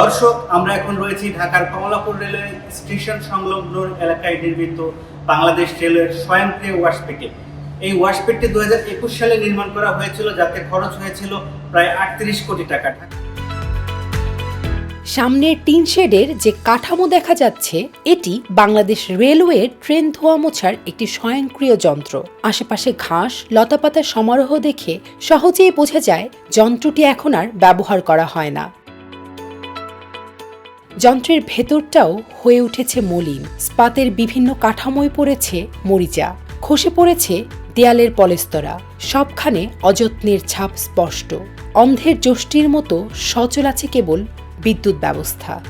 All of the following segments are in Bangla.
দর্শক, আমরা এখন রয়েছি ঢাকার কমলাপুর রেলওয়ে স্টেশন সংলগ্ন এলাকায় নির্মিত বাংলাদেশ রেলওয়ের স্বয়ংক্রিয় ওয়াশপেটে। এই ওয়াশপেটটি দু সালে নির্মাণ করা হয়েছিল, যাতে খরচ হয়েছিল প্রায় আটত্রিশ কোটি টাকা। সামনের টিন শেডের যে কাঠামো দেখা যাচ্ছে, এটি বাংলাদেশ রেলওয়ের ট্রেন ধোয়া মোছার একটি স্বয়ংক্রিয় যন্ত্র। আশেপাশে ঘাস, লতাপাতার সমারোহ দেখে সহজেই বোঝা যায়, যন্ত্রটি এখন আর ব্যবহার করা হয় না। যন্ত্রের ভেতরটাও হয়ে উঠেছে মলিন। স্পাতের বিভিন্ন কাঠামোয় পড়েছে মরিচা। খসে পড়েছে দেয়ালের পলেস্তরা। সবখানে অযত্নের ছাপ স্পষ্ট। অন্ধের যষ্টির মতো সচল আছে কেবল বিদ্যুৎ ব্যবস্থা।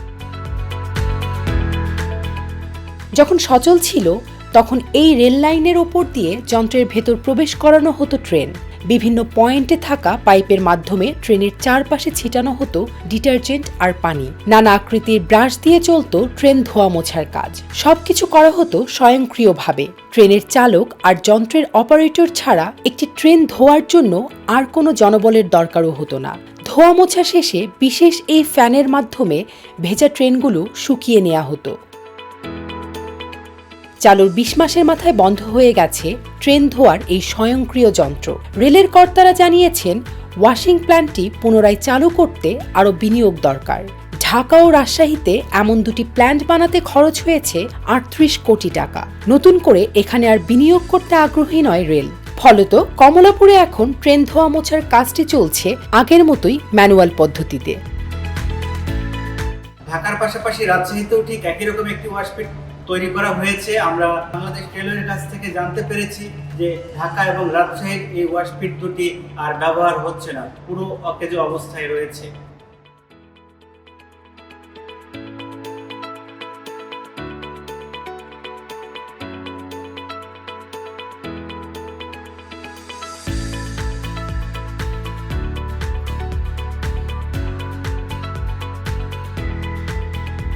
যখন সচল ছিল, তখন এই রেল লাইনের ওপর দিয়ে যন্ত্রের ভেতর প্রবেশ করানো হতো ট্রেন। বিভিন্ন পয়েন্টে থাকা পাইপের মাধ্যমে ট্রেনের চারপাশে ছিটানো হতো ডিটারজেন্ট আর পানি। নানা আকৃতির ব্রাশ দিয়ে চলতো ট্রেন ধোয়া মোছার কাজ। সবকিছু করা হতো স্বয়ংক্রিয়ভাবে। ট্রেনের চালক আর যন্ত্রের অপারেটর ছাড়া একটি ট্রেন ধোয়ার জন্য আর কোনো জনবলের দরকারও হতো না। ধোয়া মোছা শেষে বিশেষ এই ফ্যানের মাধ্যমে ভেজা ট্রেনগুলো শুকিয়ে নেওয়া হতো। চালুর বিশ মাসের মাথায় বন্ধ হয়ে গেছে ট্রেন ধোয়ার এই স্বয়ংক্রিয় যন্ত্র। রেলের কর্তারা জানিয়েছেন, ওয়াশিং প্ল্যান্টটি পুনরায় চালু করতে আরও বিনিয়োগ দরকার। ঢাকা ও রাজশাহীতে এমন দুটি প্ল্যান্ট বানাতে খরচ হয়েছে আটত্রিশ কোটি টাকা। নতুন করে এখানে আর বিনিয়োগ করতে আগ্রহী নয় রেল। ফলত কমলাপুরে এখন ট্রেন ধোয়া মোছার কাজটি চলছে আগের মতোই ম্যানুয়াল পদ্ধতিতে। ঢাকার পাশাপাশি রাজশাহীতেও ঠিক একই রকম একটি ওয়াশপেট তৈরি করা হয়েছে। আমরা বাংলাদেশ রেলওয়ের কাছ থেকে জানতে পেরেছি যে ঢাকা এবং রাজশাহীর এই ওয়াশপিট দুটি আর ব্যবহার হচ্ছে না। পুরো অকেজো অবস্থায় রয়েছে।